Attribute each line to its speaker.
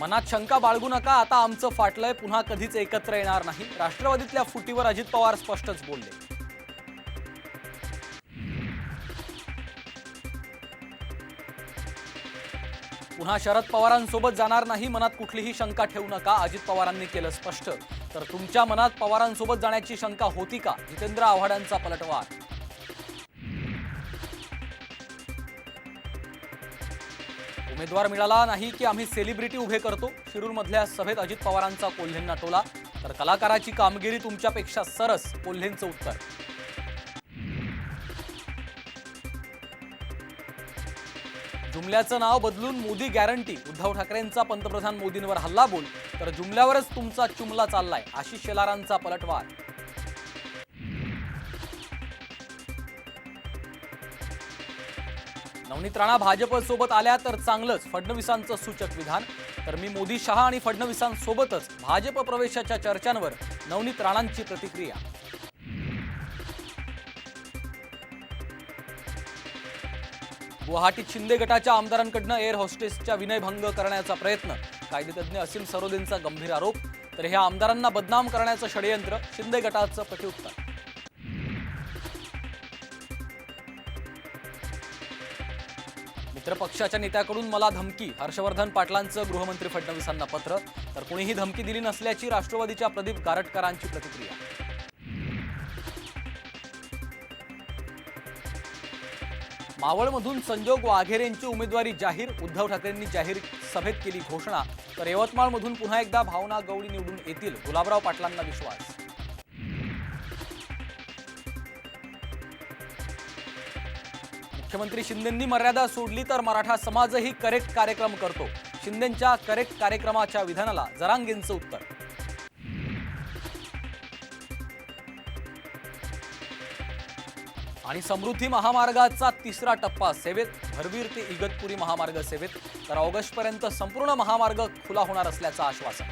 Speaker 1: मनात शंका बाळगू नका आता आमचं फाटलंय पुन्हा कधीच एकत्र येणार नाही. राष्ट्रवादीतल्या फुटीवर अजित पवार स्पष्टच बोलले. पुन्हा शरद पवारांसोबत जाणार नाही मनात कुठलीही शंका ठेवू नका अजित पवारांनी केलं स्पष्ट. तर तुमच्या मनात पवारांसोबत जाण्याची शंका होती का? जितेंद्र आव्हाडांचा पलटवार. उमेदवार मिळाला नाही की आम्ही सेलिब्रिटी उभे करतो? शिरूरमधल्या सभेत अजित पवारांचा कोल्हेंना टोला. तर कलाकाराची कामगिरी तुमच्यापेक्षा सरस कोल्हेंचं उत्तर. जुमल्याचं नाव बदलून मोदी गॅरंटी. उद्धव ठाकरेंचा पंतप्रधान मोदींवर हल्ला बोल. तर जुमल्यावरच तुमचा चुमला चाललाय आशिष शेलारांचा पलटवार. नवनीत राणा भाजपसोबत आल्या तर चांगलंच. फडणवीसांचं सूचक विधान. तर मी मोदी शहा आणि फडणवीसांसोबतच भाजप प्रवेशाच्या चर्चांवर नवनीत राणांची प्रतिक्रिया. गुवाहाटीत शिंदे गटाच्या आमदारांकडनं एअर होस्टेसच्या विनयभंग करण्याचा प्रयत्न. कायदेतज्ञ असीम सरोदेंचा गंभीर आरोप. तर ह्या आमदारांना बदनाम करण्याचं षडयंत्र शिंदे गटाचं प्रत्युत्तर मित्रपक्षाच्या नेत्याकडून मला धमकी हर्षवर्धन पाटलांचं गृहमंत्री फडणवीसांना पत्र तर कुणीही धमकी दिली नसल्याची राष्ट्रवादीच्या प्रदीप गारटकरांची प्रतिक्रिया. मावळमधून संजोग वाघेरेंची उमेदवारी जाहीर उद्धव ठाकरेंनी जाहीर सभेत केली घोषणा तर यवतमाळमधून पुन्हा एकदा भावना गवळी निवडून येतील गुलाबराव पाटलांना विश्वास. मुख्यमंत्री शिंदेंनी मर्यादा सोडली तर मराठा समाजही करेक्ट कार्यक्रम करतो. शिंदेंच्या करेक्ट कार्यक्रमाच्या विधानाला जरांगेंचं उत्तर. आणि समृद्धी महामार्गाचा तिसरा टप्पा सेवेत भरवीर ते इगतपुरी महामार्ग सेवेत. तर ऑगस्टपर्यंत संपूर्ण महामार्ग खुला होणार असल्याचं आश्वासन.